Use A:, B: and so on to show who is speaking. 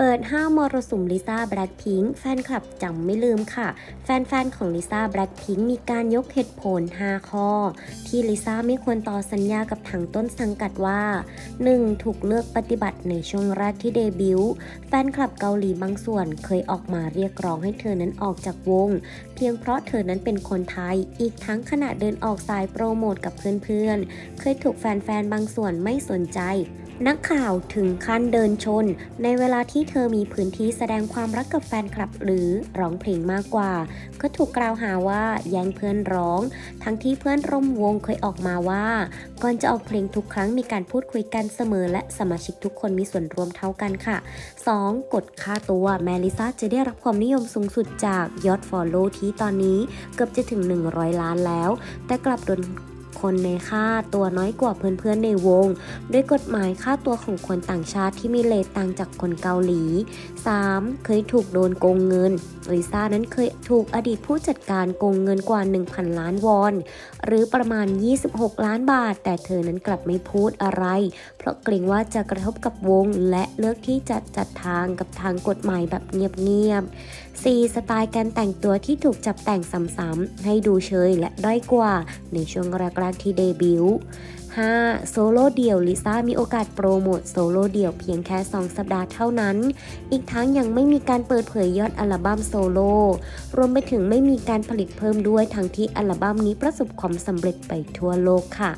A: เปิด5มรสุมลิซ่าแบล็คพิงค์แฟนคลับจำไม่ลืมค่ะ แฟนๆ ของลิซ่าแบล็คพิงค์มีการยกเหตุผล 5 ข้อ ที่ลิซ่าไม่ควรต่อสัญญากับทางต้นสังกัดว่า 1. ถูกเลือกปฏิบัติในช่วงแรกที่เดบิวต์แฟนคลับเกาหลีบางส่วนเคยออกมาเรียกร้องให้เธอนั้นออกจากวง เพียงเพราะเธอนั้นเป็นคนไทย อีกทั้งขณะเดินออกสายโปรโมทกับเพื่อนๆ เคยถูกแฟนๆ บางส่วนไม่สนใจ นักข่าวถึงขั้นเดินชน ในเวลาที่เธอมีพื้นที่แสดงความรักกับแฟนคลับ หรือร้องเพลงมากกว่า ก็ถูกกล่าวหาว่าแย่งเพื่อนร้อง ทั้งที่เพื่อนร่วมวงเคยออกมาว่า ก่อนจะออกเพลงทุกครั้งมีการพูดคุยกันเสมอ และสมาชิกทุกคนมีส่วนรวมเท่ากันค่ะ 2. กดค่าตัวแมลิซ่าจะได้รับความนิยมสูงสุดจากยอด Follow ที่ตอนนี้เกือบจะถึง 100 ล้านแล้ว แต่กลับโดน คนในค่าตัวน้อยกว่าเพื่อนๆในวง ด้วยกฎหมายค่าตัวของคนต่างชาติที่มีเลทต่างจากคนเกาหลี 3. เคยถูกโดนโกงเงินลิซ่านั้นเคยถูกอดีตผู้จัดการโกงเงินกว่า 1,000 ล้านวอน หรือประมาณ 26 ล้านบาท แต่เธอนั้นกลับไม่พูดอะไร เพราะเกรงว่าจะกระทบกับวง และเลือกที่จะจัดทางกับทางกฎหมายแบบเงียบๆ 4. สไตล์การแต่งตัวที่ถูกจับแต่งซ้ำๆให้ดูเชยและด้อยกว่าในช่วงแรกกที่เดบิวต์ 5. โซโล่เดี่ยวลิซ่ามีโอกาสโปรโมทโซโล่เดี่ยวเพียงแค่ 2 สัปดาห์เท่านั้น อีกทั้งยังไม่มีการเปิดเผยยอดอัลบั้มโซโล่รวมไปถึงไม่มีการผลิตเพิ่มด้วยทั้งที่อัลบั้มนี้ประสบความสำเร็จไปทั่วโลกค่ะ